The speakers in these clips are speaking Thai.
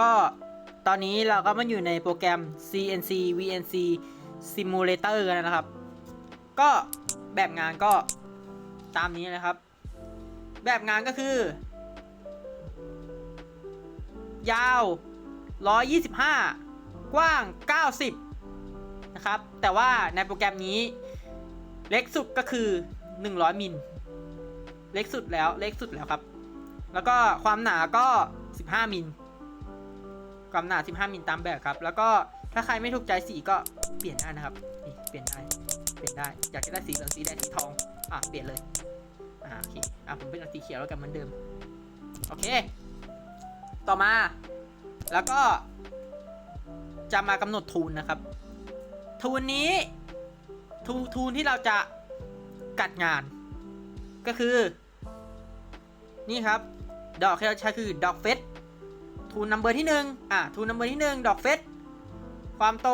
ก็ตอนนี้เราก็มาอยู่ในโปรแกรม CNC VNC Simulator กันนะครับ ก็แบบงานก็ตามนี้นะครับ แบบงานก็คือ ยาว 125 กว้าง 90 นะครับ แต่ว่าในโปรแกรมนี้ เล็กสุดก็คือ 100 มิล เล็กสุดแล้ว เล็กสุดแล้วครับ แล้วก็ความหนาก็ 15 มิล ความหนา 15 มิลตามแบบครับ แล้วก็ถ้าใครไม่ถูกใจสีก็เปลี่ยนได้นะครับ นี่เปลี่ยนได้ เปลี่ยนได้ อยากจะได้สีเหลืองสีแดงสีทอง อะ เปลี่ยนเลย อ่าโอเค อะผมเป็นสีเขียวแล้วกันเหมือนเดิม โอเค ต่อมา แล้วก็ จะมากำหนดทูนนะครับ ทูนนี้ ทูทูนที่เราจะกัดงาน ก็คือ นี่ครับ ดอกที่เราใช้คือดอกเฟส ทูนนัมเบอร์ที่หนึ่งอะทูนนัมเบอร์ที่หนึ่งดอกเฟสความโต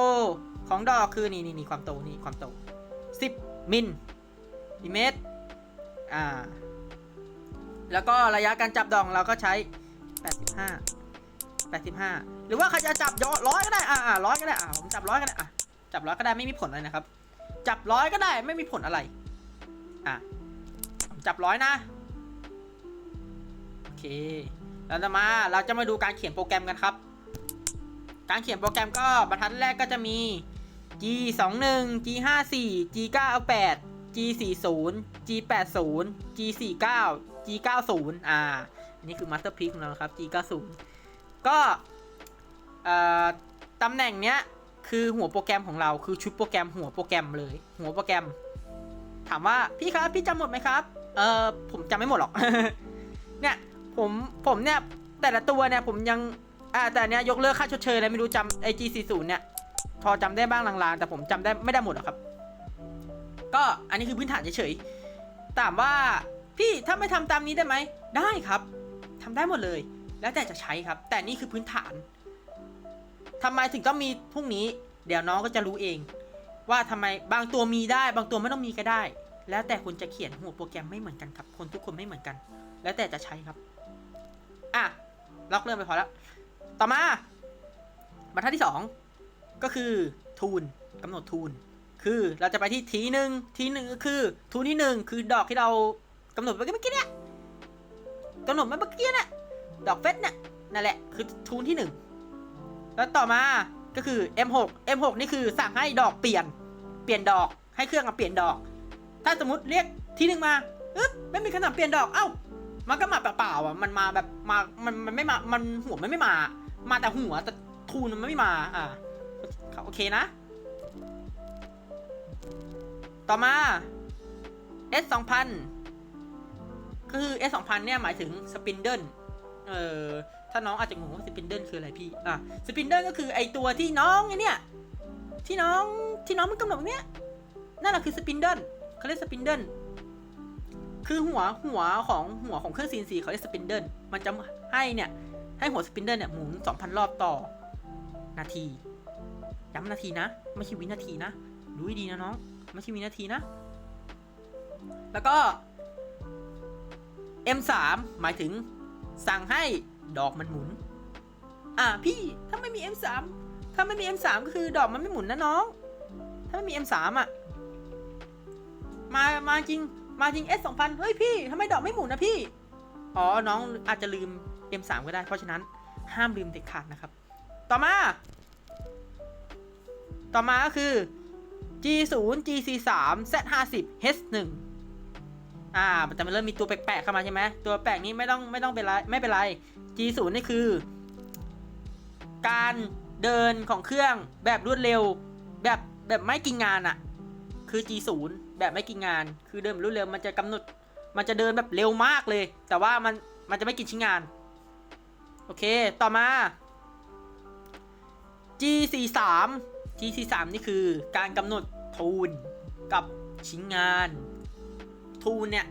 ของดอกคือนี่นี่นี่ความโตนี่ความโต 10 มิลลิเมตรอ่าแล้วก็ระยะการจับดอกเราก็ใช้ 85 85 หรือว่าใครจะจับยอร้อยก็ได้อ่าร้อยก็ได้อ่าผมจับร้อยก็ได้อะจับร้อยก็ได้ไม่มีผลอะไรนะครับ จับร้อยก็ได้ไม่มีผลอะไรอะผมจับร้อยนะโอเค เราจะมาเราจะมาดูการเขียนโปรแกรมกันครับ การเขียนโปรแกรมก็บรรทัดแรกก็จะมี G 2 1 G 5 4 G 9 8 G 4 0 G 8 0 G 4 9 G 9 0อ่าอันนี้คือมาสเตอร์พีของเราครับ G 9 0ก็ตำแหน่งเนี้ยคือหัวโปรแกรมของเราคือชุดโปรแกรมหัวโปรแกรมเลย หัวโปรแกรม ถามว่าพี่ครับพี่จำหมดไหมครับเออผมจำไม่หมดหรอกเนี่ย ผมผมเนี่ยแต่ละตัวเนี่ยผมยังอ่าแต่เนี้ยยกเลิกค่าชดเชยแล้วไม่รู้จำไอจีสี่ศูนย์เนี่ยพอจำได้บ้างลางๆ แต่ผมจำได้ไม่ได้หมดหรอกครับ ก็อันนี้คือพื้นฐานเฉยๆถามว่าพี่ถ้าไม่ทำตามนี้ได้ไหมได้ครับทำได้หมดเลย แล้วแต่จะใช้ครับ แต่นี่คือพื้นฐานทำไมถึงต้องมีพรุ่งนี้ เดี๋ยวน้องก็จะรู้เอง ว่าทำไมบางตัวมีได้ บางตัวไม่ต้องมีก็ได้ แล้วแต่คุณจะเขียนหัวโปรแกรมไม่เหมือนกันครับ คนทุกคนไม่เหมือนกัน แล้วแต่จะใช้ครับ อะล็อกเริ่มไปพอแล้วต่อมาบรรทัดที่สองก็คือทูนกำหนดทูนคือเราจะไปที่ทีหนึ่งทีหนึ่งก็คือทูนที่หนึ่งคือดอกที่เรากำหนดไปเมื่อกี้เนี่ยกำหนดไปเมื่อกี้เนี่ยดอกเฟสเนี่ยนั่นแหละคือทูนที่หนึ่งแล้วต่อมาก็คือ M6 M6 นี่คือสั่งให้ดอกเปลี่ยน เปลี่ยนดอกให้เครื่องมาเปลี่ยนดอก ถ้าสมมติเรียกทีหนึ่งมาอึ๊บไม่มีคำสั่งเปลี่ยนดอก เอ้า มันก็มาเปล่าๆอะมันมาแบบมามันมันไม่มามันหัวมันไม่มา มาแต่หัวแต่ทูนมันไม่มาอ่าโอเคนะ ต่อมา S 2 0 0 0คือ S 2 0 0 0เนี่ยหมายถึงสปินเดิลเอ่อถ้าน้องอาจจะงงว่าสปินเดิลคืออะไรพี่ อะ สปินเดิลก็คือไอตัวที่น้องไอเนี่ย ที่น้องที่น้องมันกำหนดเนี้ยนั่นแหละคือสปินเดิลเขาเรียกสปินเดิล คือหัวหัวของหัวของเครื่อง CNC เขาเรียกสปินเดิลมันจะให้เนี่ยให้หัวสปินเดิลเนี่ยหมุน 2,000 รอบต่อ นาที ย้ำนาทีนะ ไม่ใช่วินาทีนะดูให้ดีนะน้อง ไม่ใช่วินาทีนะ แล้วก็ M3 หมายถึงสั่งให้ดอกมันหมุน อะพี่ถ้าไม่มี M3 ถ้าไม่มี M3 ก็คือดอกมันไม่หมุนนะน้อง ถ้าไม่มี M3 อะ มา มาจริง มาจริง S 2 0 0 0เฮ้ยพี่ทำไมดอกไม่หมุนนะพี่ อ๋อ น้องอาจจะลืม M3 ก็ได้ เพราะฉะนั้นห้ามลืมเด็ดขาดนะครับ ต่อมา ต่อมาก็คือ G0 GC3 Z50 H1 อ่ามันเริ่มมีตัวแปลกๆเข้ามาใช่ไหมตัวแปลกนี้ไม่ต้องไม่ต้องเป็นไรไม่เป็นไร G0 นี่คือ การเดินของเครื่องแบบรวดเร็ว แบบแบบไม่กินงานอะ คือ G0 แบบไม่กินงาน คือเดินรวดเร็วมันจะกำหนด มันจะเดินแบบเร็วมากเลย แต่ว่ามันมันจะไม่กินชิ้นงาน โอเค ต่อมา G43 G43 นี่คือการกำหนดทูนกับชิ้นงาน ทูนเนี่ย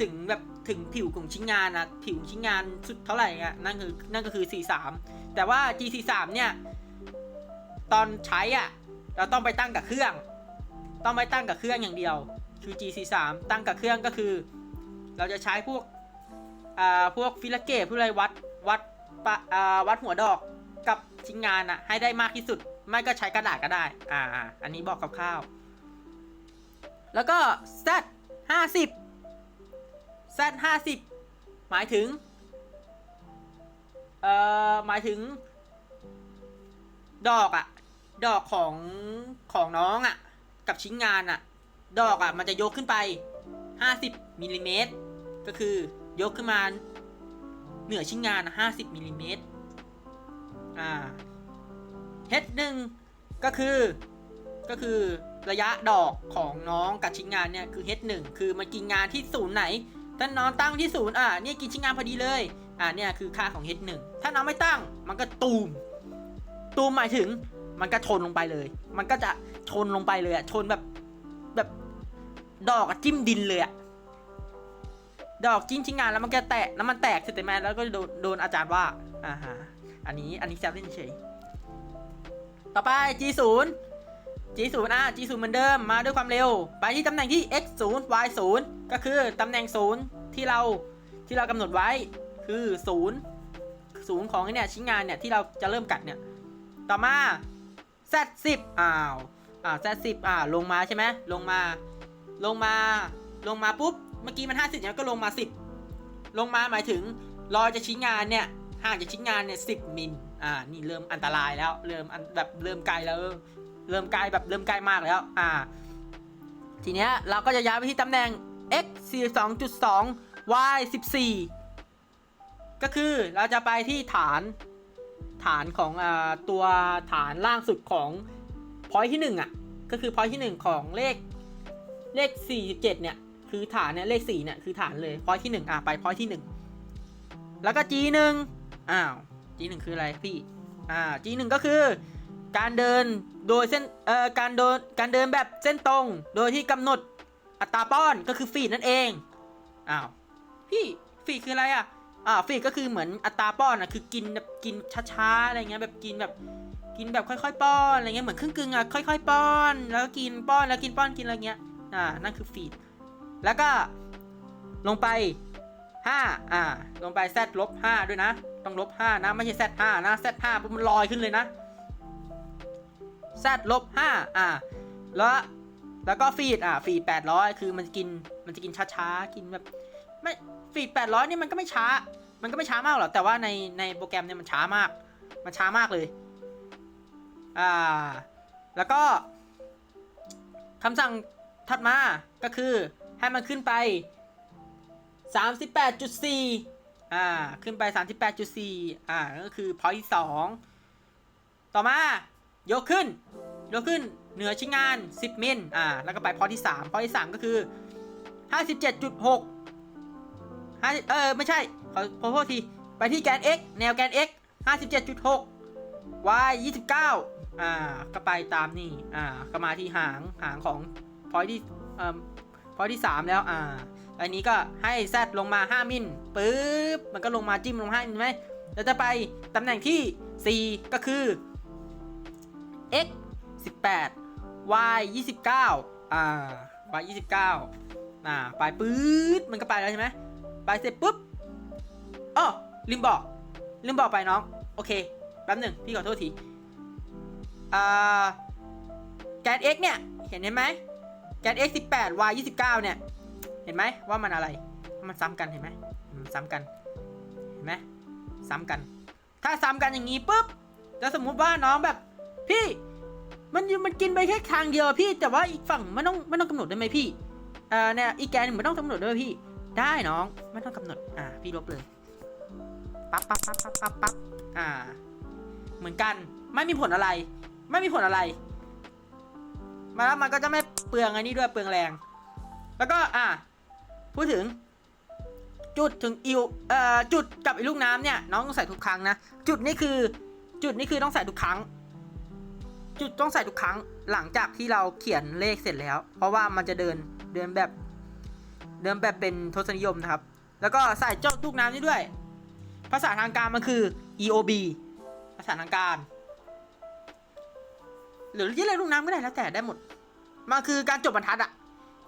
ถึงแบบถึงผิวของชิ้นงานนะผิวชิ้นงานสุดเท่าไหร่อะนั่นคือนั่นก็คือ 43 แต่ว่า G43 เนี่ย ตอนใช้อะ เราต้องไปตั้งกับเครื่อง ต้องไปตั้งกับเครื่องอย่างเดียวคือ G43 ตั้งกับเครื่องก็คือ เราจะใช้พวกอ่าพวกฟิลเกตพวกอะไรวัดวัดปะอ่าวัดหัวดอกกับชิ้นงานอะให้ได้มากที่สุด ไม่ก็ใช้กระดาษก็ได้ อ่าอ่าอันนี้บอกคร่าวๆแล้วก็ Z 50 Z 50หมายถึงเอ่อหมายถึง ดอกอะดอกของของน้องอะ กับชิ้นงานอะดอกอะมันจะยกขึ้นไป 50มิลลิเมตรก็คือยกขึ้นมาเหนือชิ้นงานนะ50มิลลิเมตรอ่า H หนึ่งก็คือ ก็คือระยะดอกของน้องกับชิ้นงานเนี่ยคือ H หนึ่งคือมันกินงานที่ศูนย์ไหน ถ้าน้องตั้งที่ศูนย์อะเนี่ยกินชิ้นงานพอดีเลย อ่าเนี่ยคือค่าของ H หนึ่งถ้าน้องไม่ตั้งมันก็ตูมตูมหมายถึงมันก็ชนลงไปเลย มันก็จะ ชนลงไปเลยอะชนแบบแบบดอกจิ้มดินเลยอะดอกจิ้มชิ้นงานแล้วมันก็แตกแล้วมันแตกเสร็จไหมแล้วก็โดนโดนอาจารย์ว่าอ่าฮะอันนี้อันนี้แซวเล่นเฉยต่อไป G0 G0 อะ G0 เหมือนเดิมมาด้วยความเร็ว ไปที่ตำแหน่งที่ X0 Y0 ก็คือตำแหน่ง 0 ที่เราที่เรากำหนดไว้คือ 0 0 ของไอ้เนี่ยชิ้นงานเนี่ยที่เราจะเริ่มกัดเนี่ย ต่อมา Z10 อ้าว อ่า Z10 อ่าลงมาใช่ไหมลงมา ลงมาลงมาปุ๊บเมื่อกี้มัน50เนี่ยก็ลงมา10ลงมาหมายถึงรอจะชิ้นงานเนี่ยห่างจากชิ้นงานเนี่ย10มิลอ่านี่เริ่มอันตรายแล้วเริ่มอันแบบเริ่มไกลแล้วเริ่มไกลแบบเริ่มใกลมากแล้วอ่า ทีเนี้ยเราก็จะย้ายไปที่ตำแหน่ง x 42.2 y 14 ก็คือเราจะไปที่ฐานฐานของอ่าตัวฐานล่างสุดของ พอยที่1อะก็คือพอยที่ 1 ของเลขเลข 47 เนี่ย คือฐานเนี่ยเลข4เนี่ยคือฐานเลยพอยที่ 1 อะไปพอยที่ 1 แล้วก็ G 1 อ้าว G 1 คืออะไรพี่อ่า G 1 ก็คือการเดินโดยเส้นเอ่อการเดินการเดินแบบเส้นตรง โดยที่กำหนดอัตราป้อนก็คือฟีดนั่นเองอ้าวพี่ฟีดคืออะไรอะอ่าฟีดก็คือเหมือนอัตราป้อนอะคือกินแบบกินช้าๆอะไรเงี้ยแบบกินแบบ กินแบบค่อยๆ ป้อนอะไรเงี้ยเหมือนครึ่งกึ่งอะค่อยๆ ป้อน แล้วก็กินป้อนแล้วกินป้อนกินอะไรเงี้ยอ่านั่นคือฟีดแล้วก็ลงไป 5 อ่า ลงไป z ลบ5ด้วยนะ ต้องลบ 5 นะ ไม่ใช่ z 5นะ z 5ปุ๊บมันลอยขึ้นเลยนะ z ลบ5อ่า แล้วแล้วก็ฟีดอ่าฟีด800 คือมันกินมันจะกินช้าๆ กินแบบไม่ฟีด800 นี่มันก็ไม่ช้า มันก็ไม่ช้ามากหรอกแต่ว่าในในโปรแกรมเนี่ยมันช้ามาก มันช้ามากเลย อ่า แล้วก็คำสั่งถัดมาก็คือให้มันขึ้นไป 38.4 อ่า ขึ้นไป 38.4 อ่า ก็คือ point ที่2ต่อมา ยกขึ้น ยกขึ้น เหนือชิ้นงาน 10 มิล อ่า แล้วก็ไป point ที่3 point ที่ 3 ก็คือ 57.6 50 เออ ไม่ใช่ ขอขอโทษที ไปที่แกน x แนวแกน x 57.6 y 29อ่าก็ไปตามนี่อ่าก็มาที่หางหางของ point ที่เอ่อ point ที่3แล้วอ่าอันนี้ก็ให้ Z ลงมา5มิลปึ๊บมันก็ลงมาจิ้มลง5มิลไหมแล้วจะไปตำแหน่งที่ 4 ก็คือ x 18 y 29อ่า y 29อ่าไปปื๊ดมันก็ไปแล้วใช่ไหมไปเสร็จปุ๊บอ้อลืมบอกลืมบอกไปน้อง โอเค แป๊บหนึ่งพี่ขอโทษทีอ่าแกน x เนี่ย เห็นเห็นไหมแกน x 18 y 29 เนี่ย เห็นไหมว่ามันอะไร มันซ้ำกันเห็นไหมมันซ้ำกัน เห็นไหมซ้ำกัน ถ้าซ้ำกันอย่างนี้ปุ๊บแล้วสมมุติว่าน้องแบบ พี่ มันมันกินไปแค่ทางเดียวพี่ แต่ว่าอีกฝั่งไม่ต้องไม่ต้องกำหนดได้ไหมพี่เอ่อเนี่ยอีกแกนหนึ่งไม่ต้องกำหนดด้วยพี่ ได้น้องไม่ต้องกำหนด อ่า พี่ลบเลยปั๊บปั๊บปั๊บปั๊บปั๊บปั๊บอ่า เหมือนกัน ไม่มีผลอะไร ไม่มีผลอะไร มาแล้วมันก็จะไม่เปลืองอันนี้ด้วยเปลืองแรง แล้วก็อะพูดถึง จุดถึงอิวเอ่อจุดกับไอ้ลูกน้ำเนี่ยน้องต้องใส่ทุกครั้งนะจุดนี่คือจุดนี่คือต้องใส่ทุกครั้ง จุดต้องใส่ทุกครั้งหลังจากที่เราเขียนเลขเสร็จแล้ว เพราะว่ามันจะเดินเดินแบบ เดินแบบเป็นทศนิยมนะครับ แล้วก็ใส่เจ้าลูกน้ำนี่ด้วย ภาษาทางการมันคือ EOB ภาษาทางการหรือที่เรียกลูกน้ำก็ได้แล้วแต่ได้หมดมันคือการจบบรรทัดอะ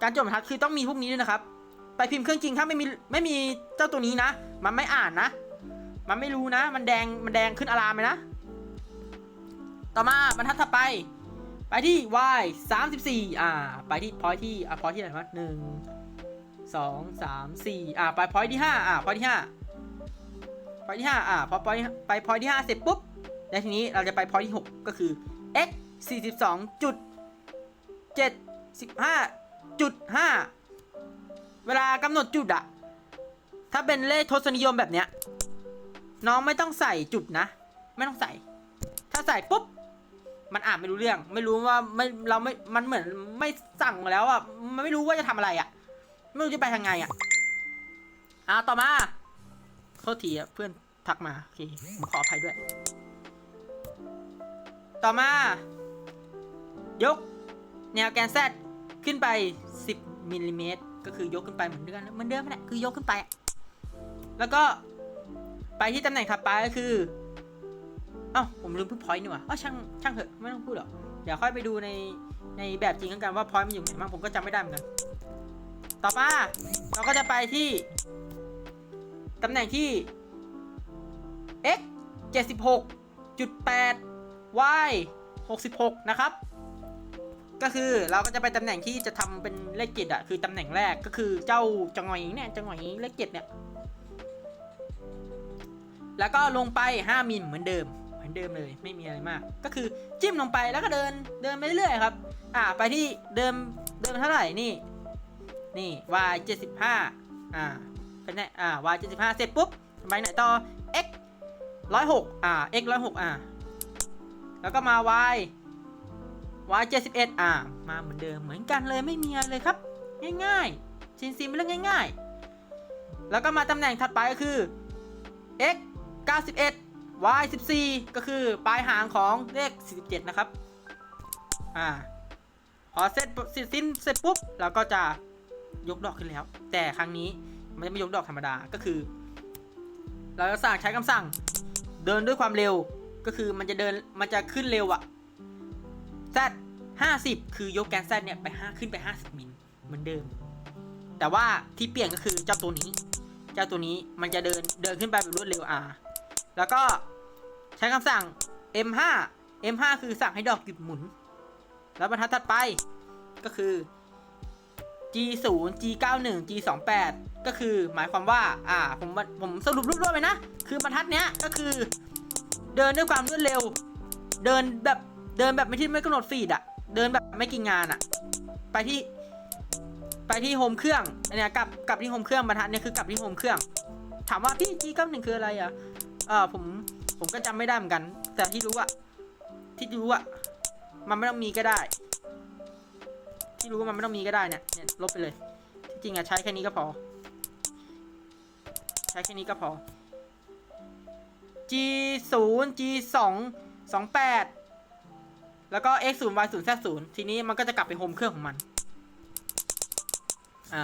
การจดบรรทัดคือต้องมีพวกนี้ด้วยนะครับ ไปพิมพ์เครื่องจริงถ้าไม่มีไม่มีเจ้าตัวนี้นะ มันไม่อ่านนะ มันไม่รู้นะ มันแดงมันแดงขึ้นอารามเลยนะ ต่อมาบรรทัดถัดไป ไปที่ y 34อ่า ไปที่ point ที่อ่า point ที่ไหนวะหนึ่งสองสามสี่อ่าไป point ที่ห้าอ่า point ที่ห้า point ที่ห้าอ่าพอ point ไป point ที่ห้าเสร็จปุ๊บ แล้วทีนี้เราจะไป point ที่หกก็คือ x 42จุด75จุด5เวลากำหนดจุดอะถ้าเป็นเลขทศนิยมแบบเนี้ย น้องไม่ต้องใส่จุดนะ ไม่ต้องใส่ ถ้าใส่ปุ๊บ มันอ่านไม่รู้เรื่อง ไม่รู้ว่าไม่เราไม่มันเหมือนไม่สั่งมาแล้วอะมันไม่รู้ว่าจะทำอะไรอะ ไม่รู้จะไปทางไงอะอ่าต่อมาโทษทีอะเพื่อนทักมาโอเคขออภัยด้วย ต่อมา ยก แนวแกน Z ขึ้นไป 10มิลลิเมตรก็คือยกขึ้นไปเหมือนเดิมเหมือนเดิมนั่นแหละคือยกขึ้นไป แล้วก็ไปที่ตำแหน่งถัดไปก็คือเอ้าผมลืมพูดพอยต์นี่หว่าเอ้าช่างช่างเถอะไม่ต้องพูดหรอกเดี๋ยวค่อยไปดูในในแบบจริงกันว่าพอยต์มันอยู่ไหนบ้างผมก็จำไม่ได้เหมือนกันต่อมาเราก็จะไปที่ตำแหน่งที่ x 76.8 y 66 นะครับ ก็คือเราก็จะไปตำแหน่งที่จะทำเป็นเลขเจ็ดอะคือตำแหน่งแรกก็คือเจ้าจังหวะนี้เนี่ยจังหวะนี้เลขเจ็ดเนี่ย แล้วก็ลงไป 5 มิลเหมือนเดิม เหมือนเดิมเลยไม่มีอะไรมาก ก็คือจิ้มลงไปแล้วก็เดินเดินไปเรื่อยๆครับ อ่าไปที่เดิมเดิมเท่าไหร่นี่นี่ y 75อ่าเป็นไงอ่า y 75เสร็จปุ๊บไปไหนต่อ x 106อ่า x 106อ่า แล้วก็มา y y 71อ่า มาเหมือนเดิมเหมือนกันเลยไม่มีอะไรเลยครับ ง่ายๆซินซิมเป็นเรื่องง่าย ๆ แล้วก็มาตำแหน่งถัดไปก็คือ x 91 y 14ก็คือปลายหางของเลข 47 นะครับ อ่า พอเสร็จเสร็จสิ้นเสร็จปุ๊บ เราก็จะยกดอกขึ้นแล้ว แต่ครั้งนี้มันจะไม่ยกดอกธรรมดาก็คือ เราจะสั่งใช้คำสั่งเดินด้วยความเร็ว ก็คือมันจะเดินมันจะขึ้นเร็วอะ z 50 คือยกแกน z เนี่ยไป5ขึ้นไป 50 มิลเหมือนเดิม แต่ว่าที่เปลี่ยนก็คือเจ้าตัวนี้ เจ้าตัวนี้มันจะเดินเดินขึ้นไปแบบรวดเร็ว R แล้วก็ใช้คำสั่ง M5 M5 คือสั่งให้ดอกหยุดหมุน แล้วบรรทัดถัดไปก็คือ G0 G91 G28 ก็คือหมายความว่า อ่า ผม ผมสรุปรวบๆไปนะ คือบรรทัดเนี้ยก็คือ เดินด้วยความรวดเร็ว เดินแบบเดินแบบไม่ที่ไม่กำหนดฟีดอะเดินแบบไม่กินงานอะไปที่ ไปที่โฮมเครื่องอันเนี้ยกลับกลับที่โฮมเครื่องบรรทัดเนี่ยคือกลับที่โฮมเครื่อง ถามว่าพี่ G91 คืออะไรอะเออผมผมก็จำไม่ได้เหมือนกัน แต่ที่รู้อะที่รู้อะมันไม่ต้องมีก็ได้ ที่รู้ว่ามันไม่ต้องมีก็ได้เนี่ยเนี่ยลบไปเลย ที่จริงอะใช้แค่นี้ก็พอ ใช้แค่นี้ก็พอ G 0 G 2 2 8 แล้วก็ x 0 y 0 z 0ทีนี้มันก็จะกลับไปโฮมเครื่องของมัน อ่า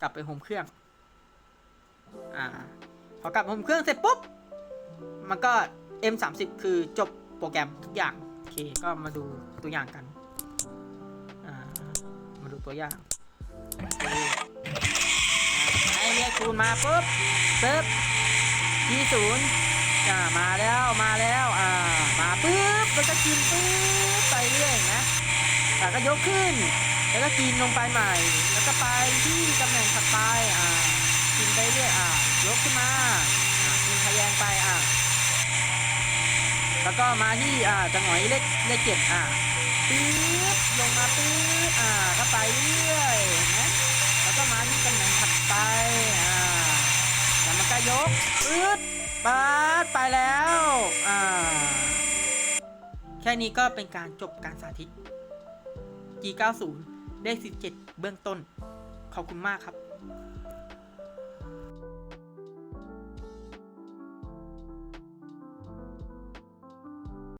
กลับไปโฮมเครื่อง อ่า พอกลับโฮมเครื่องเสร็จปุ๊บ มันก็ M 3 0คือจบโปรแกรมทุกอย่าง โอเค ก็มาดูตัวอย่างกัน อ่า มาดูตัวอย่างโอเคอ่าให้เรียกคูณมาปุ๊บปึ๊บ G 0 อ่ามาแล้วมาแล้วอ่ามาปุ๊บแล้วก็กินปุ๊บไปเรื่อยนะอ่าก็ยกขึ้น แล้วก็กินลงไปใหม่ แล้วก็ไปที่ตำแหน่งถัดไปอ่ากินไปเรื่อยอ่ายกขึ้นมาอ่ากินทะแยงไปอ่าแล้วก็มาที่อ่าจังหวะเลขเลขเจ็ดอ่าปึ๊บลงมาปึ๊บอ่าก็ไปเรื่อยนะแล้วก็มาที่ตำแหน่งถัดไปอ่าแล้วมันก็ยกปึ๊ ปัดไปแล้วอ่าแค่นี้ก็เป็นการจบการสาธิต G90 ได้ 17 เบื้องต้น ขอบคุณมากครับ